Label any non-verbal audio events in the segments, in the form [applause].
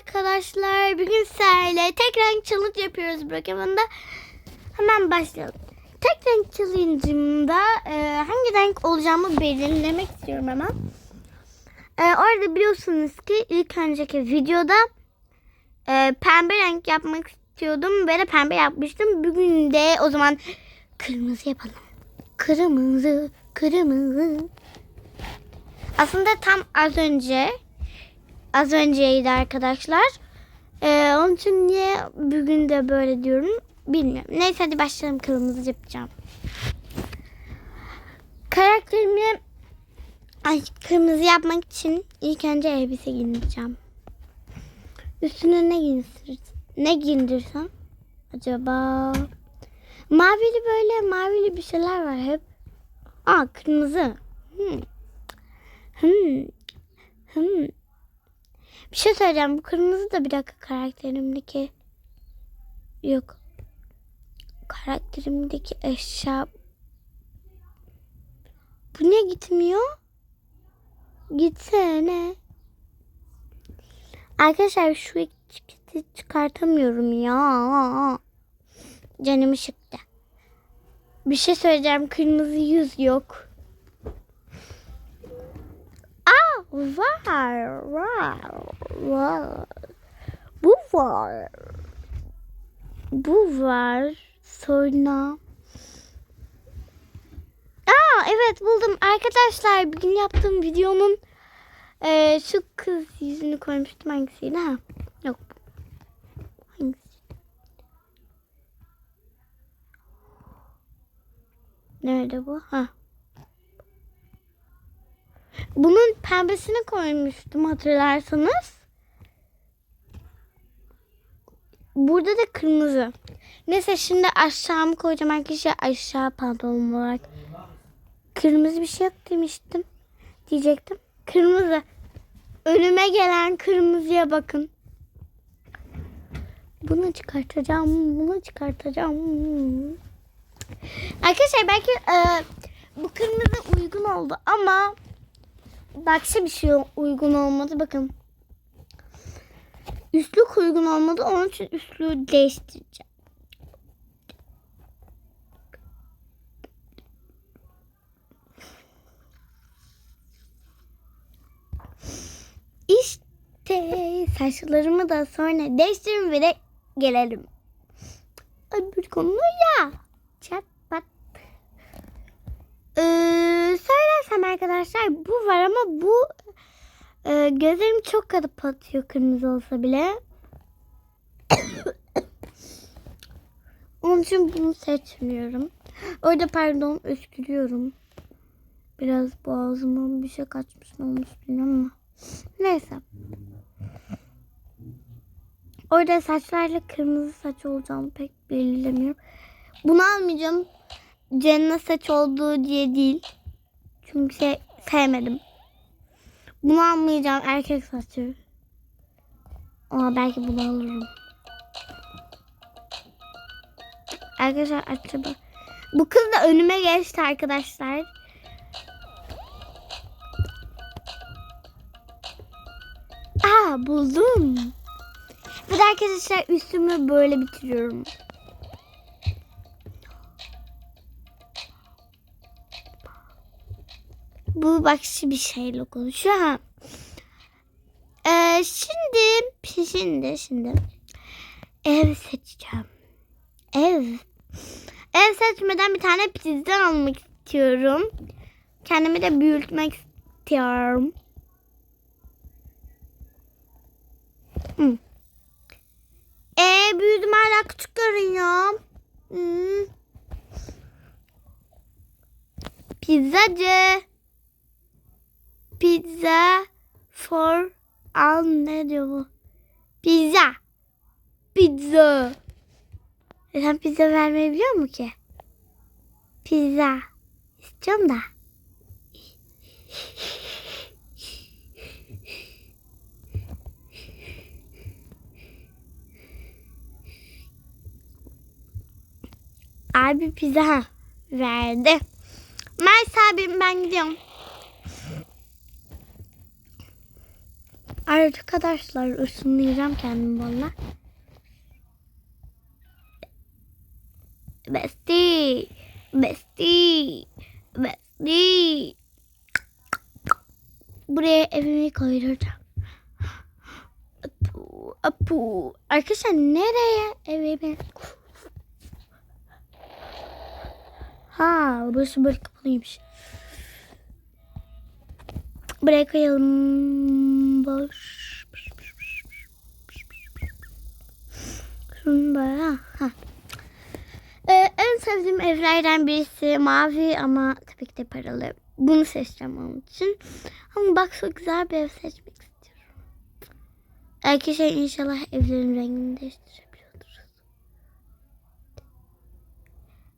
arkadaşlar. Bugün sizlerle tek renk challenge yapıyoruz Brokeman'da. Hemen başlayalım. Tek renk challenge'ımda e, hangi renk olacağımı belirlemek istiyorum hemen. E, orada biliyorsunuz ki ilk önceki videoda e, pembe renk yapmak istiyordum. Ve de pembe yapmıştım. Bugün de o zaman kırmızı yapalım. Kırmızı, kırmızı. Aslında tam az önce az önceydi arkadaşlar. Ee, onun için niye bugün de böyle diyorum bilmiyorum. Neyse hadi başlayalım kırmızı yapacağım. Karakterimi ay, kırmızı yapmak için ilk önce elbise giyineceğim. Üstüne ne giyindir, ne giyindirsem acaba? Mavili böyle mavili bir şeyler var hep. Aa kırmızı. Hmm. Hmm. Hmm. Bir şey söyleyeceğim. Bu kırmızı da bir dakika karakterimdeki. Yok. Karakterimdeki eşya. Bu ne gitmiyor? Gitsene. Arkadaşlar şu etiketi çıkartamıyorum ya. Canımı sıktı. Bir şey söyleyeceğim. Kırmızı yüz yok. Var. Var. Var. Bu var. Bu var. Sonra. Aa evet buldum. Arkadaşlar bugün yaptığım videonun eee, şu kız yüzünü koymuştum hangisiydi ha? Yok. Hangisi? Nerede bu? Ha. Bunun pembesini koymuştum hatırlarsanız. Burada da kırmızı. Neyse şimdi aşağı mı koyacağım arkadaşlar aşağı pantolon olarak. Kırmızı bir şey yok demiştim. Diyecektim. Kırmızı. Önüme gelen kırmızıya bakın. Bunu çıkartacağım. Bunu çıkartacağım. Arkadaşlar belki e, bu kırmızı uygun oldu ama başka bir şey uygun olmadı. Bakın. Üstlük uygun olmadı. Onun için üstlüğü değiştireceğim. İşte saçlarımı da sonra değiştirin ve de gelelim. Öbür konuya. Çat bu var ama bu e, gözlerim çok kapatıyor kırmızı olsa bile. [coughs] Onun için bunu seçmiyorum. Orada pardon öskürüyorum. Biraz boğazıma bir şey kaçmış mı olmuş bilmiyorum ama. Neyse. Orada saçlarla kırmızı saç olacağını pek belirlemiyorum. Bunu almayacağım. Cennet saç olduğu diye değil. Çünkü şey sevmedim. Bunu almayacağım erkek saçı. Ama belki bunu alırım. Arkadaşlar acaba bu kız da önüme geçti arkadaşlar. Aa buldum. Ve arkadaşlar üstümü böyle bitiriyorum. Bu bakışı bir şeyle konuşuyor ha. Ee, şimdi şimdi şimdi ev seçeceğim. Ev. Ev seçmeden bir tane pizza almak istiyorum. Kendimi de büyütmek istiyorum. Hı. Ee, büyüdüm hala küçük görünüyor. Hmm. Pizzacı. Pizza for al ne diyor bu? Pizza. Pizza. E sen pizza vermeyi biliyor musun ki? Pizza. İstiyorum da. Abi pizza verdi. Mersi abim ben gidiyorum. Arkadaşlar ısınlayacağım kendimi valla. Besti. Besti. Besti. Buraya evimi koyacağım. Apu, apu. Arkadaşlar nereye evimi? Ha, burası böyle kapalıymış. Buraya koyalım. Şunu böyle. Ha. Ee, en sevdiğim evlerden birisi mavi ama tabii ki de paralı. Bunu seçeceğim onun için. Ama bak çok güzel bir ev seçmek istiyorum. Arkadaşlar inşallah evlerin rengini değiştirebiliyordur.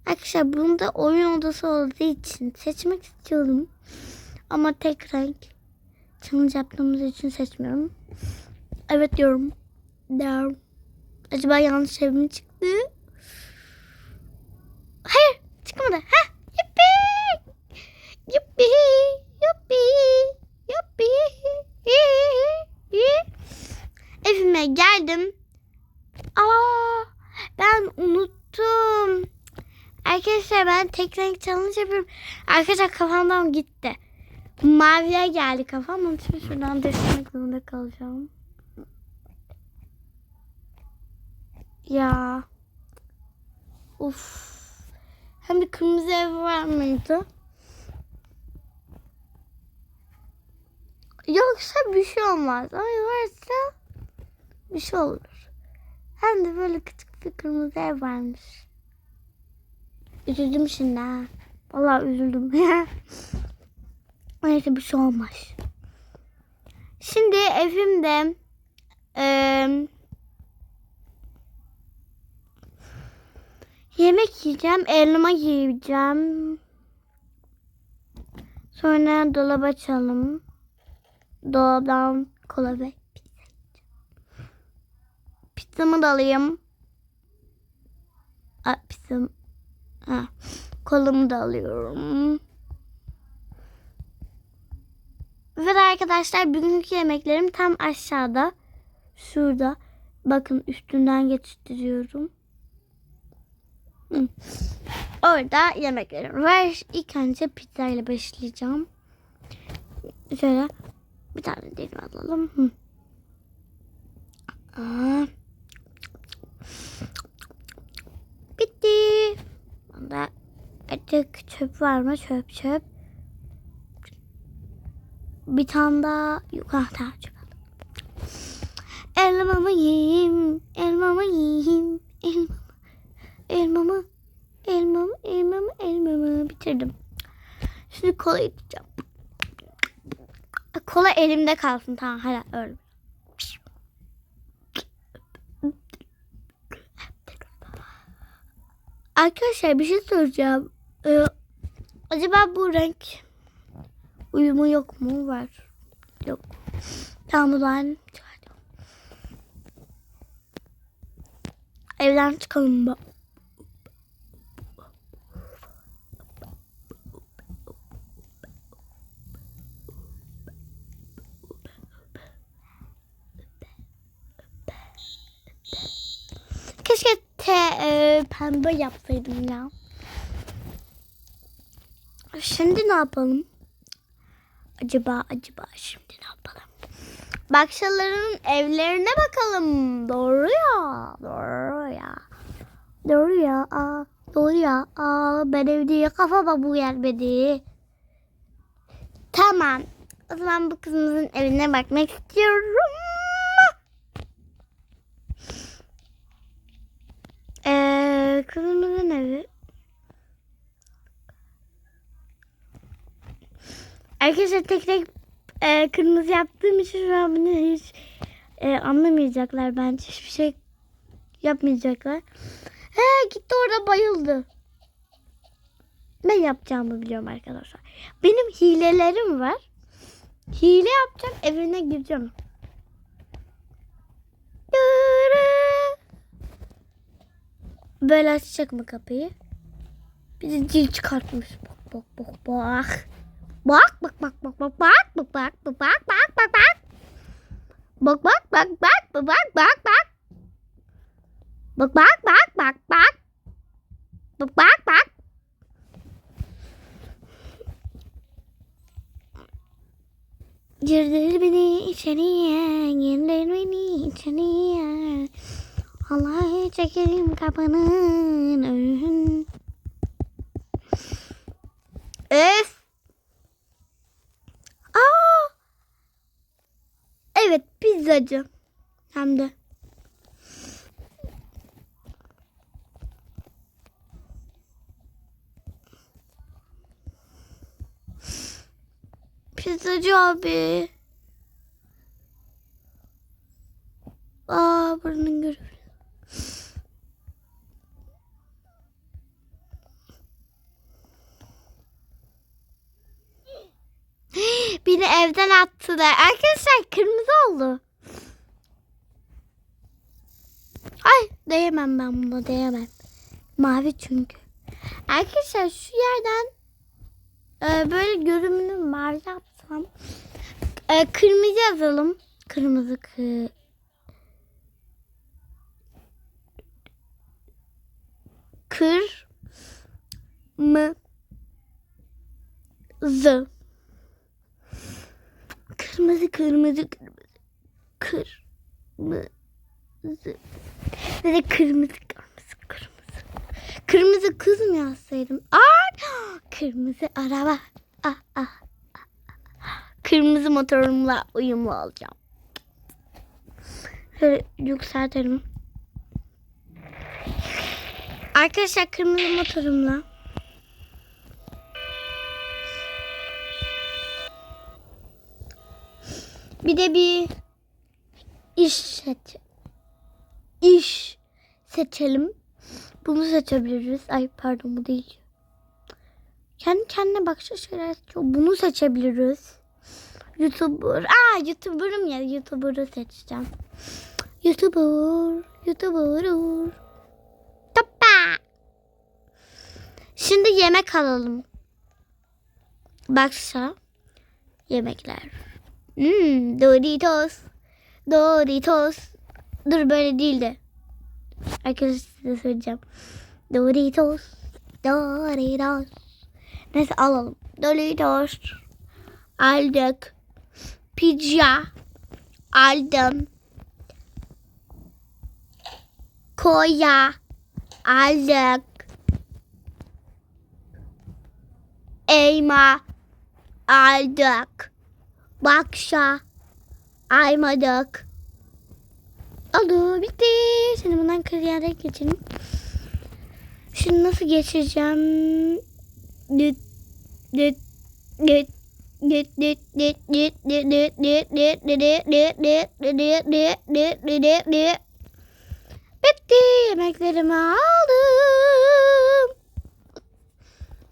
Arkadaşlar bunda oyun odası olduğu için seçmek istiyorum. Ama tek renk. Challenge yaptığımız için seçmiyorum. Evet diyorum. Diyorum. Acaba yanlış ev mi çıktı? Hayır çıkmadı. Ha, yuppi. Yuppi. Yuppi. Yuppi. Evime geldim. Aa, ben unuttum. Arkadaşlar ben tek renk challenge yapıyorum. Arkadaşlar kafamdan gitti. Maviye geldi kafam. Onun için şuradan değiştirmek zorunda kalacağım. Ya. Uf. Hem bir kırmızı ev var mıydı? Yoksa bir şey olmaz. Ama varsa bir şey olur. Hem de böyle küçük bir kırmızı ev varmış. Üzüldüm şimdi ha. Vallahi üzüldüm. [laughs] Neyse bir şey olmaz. Şimdi evimde eee yemek yiyeceğim. Elma yiyeceğim. Sonra dolaba açalım. Dolaptan kola ve pizza. Pizzamı da alayım. Aa, pizzam. Ha, kolamı da alıyorum. Ve arkadaşlar bugünkü yemeklerim tam aşağıda. Şurada. Bakın üstünden geçiştiriyorum. Hı. Orada yemeklerim var. İlk önce pizza ile başlayacağım. Şöyle bir tane dilim alalım. Hı. Aa. Bitti. Bunda artık çöp var mı? Çöp çöp. Bir tane daha yok. Ha tamam çöp aldım. Elmamı yiyeyim. Elmamı yiyeyim. Elmamı. Elmamı. Elmamı. Elmamı. Elmamı. Bitirdim. Şimdi kola içeceğim. Kola elimde kalsın. Tamam hala öyle. Arkadaşlar bir şey soracağım. Ee, acaba bu renk uyumu yok mu? Var. Yok. Tamam o zaman. Evden çıkalım bak. Keşke te, e, pembe yapsaydım ya. Şimdi ne yapalım? Acaba acaba şimdi ne yapalım? Bakşaların evlerine bakalım. Doğru ya. Doğru ya. Doğru ya. Aa, doğru ya. Aa, ben evde kafama bu gelmedi. Tamam. O zaman bu kızımızın evine bakmak istiyorum. Ee, kızımızın evi. Arkadaşlar tek tek e, kırmızı yaptığım için şu an bunu hiç e, anlamayacaklar bence. Hiçbir şey yapmayacaklar. He gitti orada bayıldı. Ben yapacağımı biliyorum arkadaşlar. Benim hilelerim var. Hile yapacağım evine gireceğim. Böyle açacak mı kapıyı? Bir de dil çıkartmış. Bak bak bak bak. Bak bak bak bak bak bak bak bak bak bak bak bak bak. Bak bak bak bak bak bak bak bak. Bak bak bak bak bak. Bak bak bak. Girdir beni içeriye, girdir beni içeriye. Allah çekelim kapının önün. Pizzacı abi. Aa buranın görevi. [gasps] Beni evden attılar. Arkadaşlar kırmızı oldu. Ay değemem ben buna değemem. Mavi çünkü. Arkadaşlar şu yerden e, böyle görünümünü mavi yapsam. E, kırmızı yazalım. Kırmızı kı. Kır mı zı. Kırmızı kırmızı kırmızı. Kır mı zı. Ve de kırmızı kırmızı kırmızı. Kırmızı kız mı yazsaydım? Aa! [gasps] Kırmızı araba. Ah, ah. Kırmızı motorumla uyumlu olacağım. Şöyle yükseltelim. Arkadaşlar kırmızı motorumla. Bir de bir iş seç. İş seçelim. Bunu seçebiliriz. Ay pardon bu değil. Kendi kendine şeyler seçiyor. Bunu seçebiliriz. YouTuber. Aa YouTuber'ım ya. YouTuber'ı seçeceğim. YouTuber. YouTuber. Toppa. Şimdi yemek alalım. Baksa. Yemekler. Hmm, Doritos. Doritos. Dur böyle değil de. Arkadaşlar size söyleyeceğim. Doritos. Doritos. Neyse alalım. Doritos. Aldık. Pizza. Aldım. Koya. Aldık. Elma. Aldık. Bakşa. Aymadık. Oldu bitti. Şimdi bundan kariyere geçelim. Şimdi nasıl geçeceğim? Düt düt düt Bitti. Yemeklerimi aldım.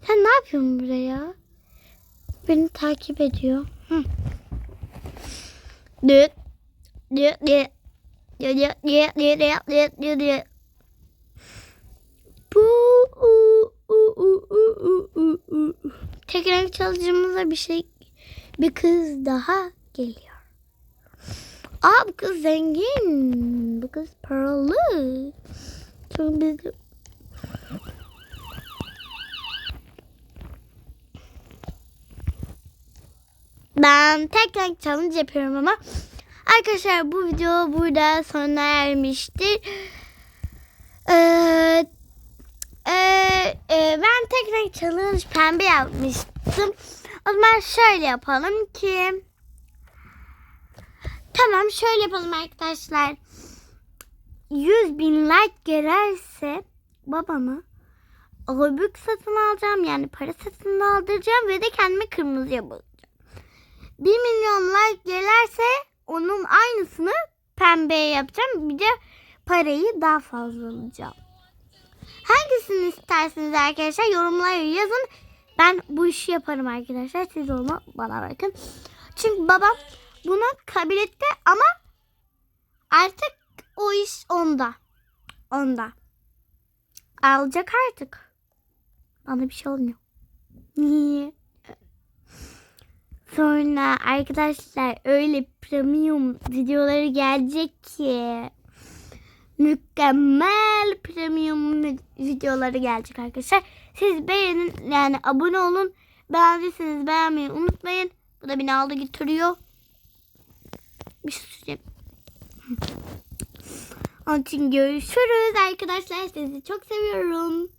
Sen ne yapıyorsun buraya? Beni takip ediyor. Hı. Düt düt düt düt düt düt düt düt düt düt Bu u, u, u, u, u, u, u. Tek renk çalışmamıza bir şey bir kız daha geliyor. Aa bu kız zengin. Bu kız paralı. Çünkü biz Ben tek renk challenge yapıyorum ama arkadaşlar bu video burada sona ermiştir. Ee, e, e, ben tek renk challenge pembe yapmıştım. O zaman şöyle yapalım ki Tamam şöyle yapalım arkadaşlar. 100 bin like gelirse babama Robux satın alacağım. Yani para satın aldıracağım ve de kendime kırmızıya boyayacağım. 1 milyon like gelirse onun aynısını pembeye yapacağım. Bir de parayı daha fazla alacağım. Hangisini istersiniz arkadaşlar? Yorumlara yazın. Ben bu işi yaparım arkadaşlar. Siz onu bana bakın. Çünkü babam bunu kabul etti ama artık o iş onda. Onda. Alacak artık. Bana bir şey olmuyor. Niye? [laughs] Sonra arkadaşlar öyle premium videoları gelecek ki mükemmel premium videoları gelecek arkadaşlar. Siz beğenin yani abone olun. Beğendiyseniz beğenmeyi unutmayın. Bu da beni aldı getiriyor. Bir sürü. [laughs] Onun için görüşürüz arkadaşlar. Sizi çok seviyorum.